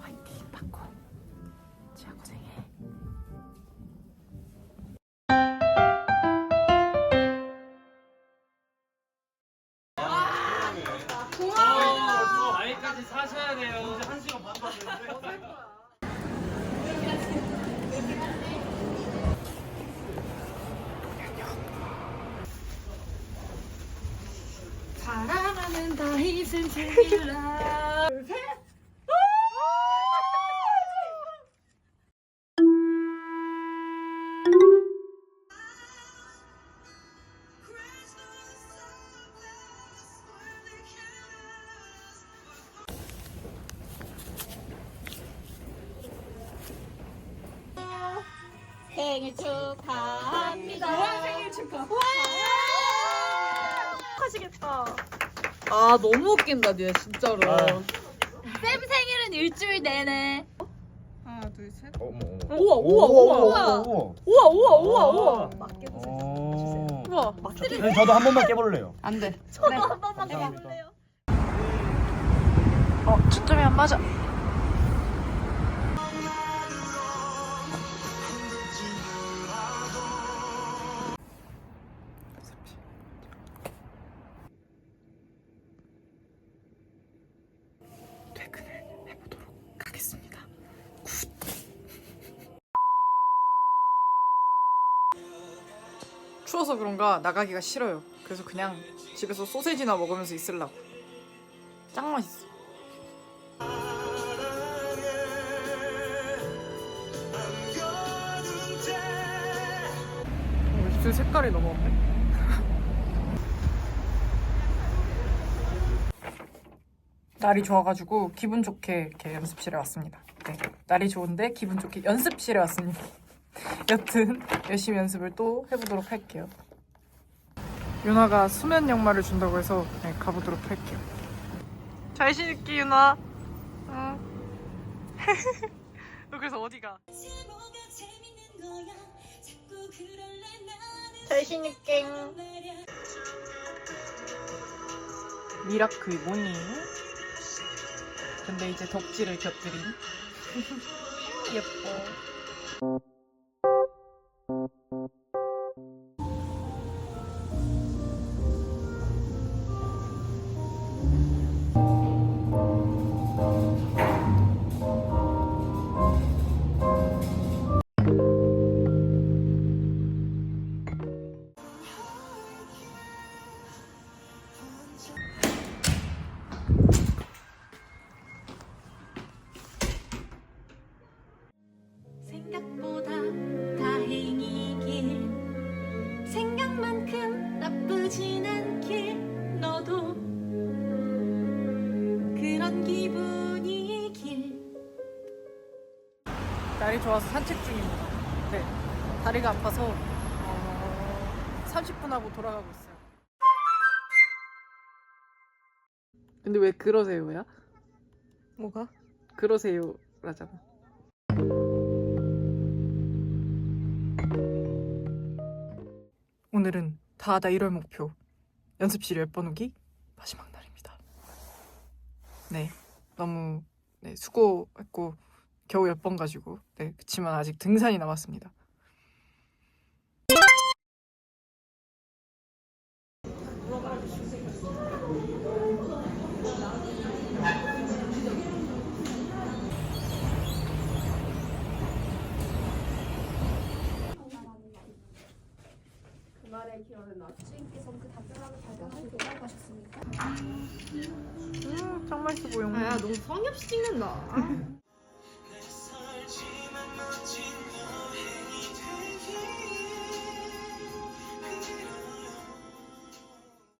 화이팅 받고 지아 고생해. 아이까지 사셔야 돼요. 한 시간 반 받는데. 사랑하는 다이슨 제일라. 생일 축하합니다. 생일 축하. 하시겠다. 아 너무 웃긴다 니네 진짜로. 쌤 생일은 일주일 내내. 하나 둘 셋. 어머 어머. 우와 우와 우와 우와. 우와 우와 우와 우와. 맞게 어. 우와. 네, 저도 한 번만 깨볼래요. 안 돼. 저도 한 번만 감사합니다. 해볼래요. 어 초점이 안 맞아. 추워서 그런가 나가기가 싫어요. 그래서 그냥 집에서 소세지나 먹으면서 있으려고. 짱 맛있어. 어, 입술 색깔이 너무 없네. 날이 좋아가지고 기분 좋게 이렇게 연습실에 왔습니다. 네, 날이 좋은데 기분 좋게 연습실에 왔습니다. 여튼 열심히 연습을 또 해보도록 할게요. 유나가 수면 양말을 준다고 해서 네, 가보도록 할게요. 잘 신을게 유나. 응. 너 그래서 어디가? 잘 신을게. 미라클 뭐니? 근데 이제 덕질을 곁들인 예뻐. 날이 좋아서 산책 중입니다. 네, 다리가 아파서 어, 30분 하고 돌아가고 있어요. 근데 왜 그러세요야? 뭐가? 그러세요라잖아. 오늘은 다하다 1월 목표 연습실 10번 오기 마지막 날입니다. 네, 너무 네, 수고했고 겨우 10번 가지고 네, 그치만 아직 등산이 남았습니다. 음, 짱 맛있어 보여. 야, 너무 성의 없이 찍는다.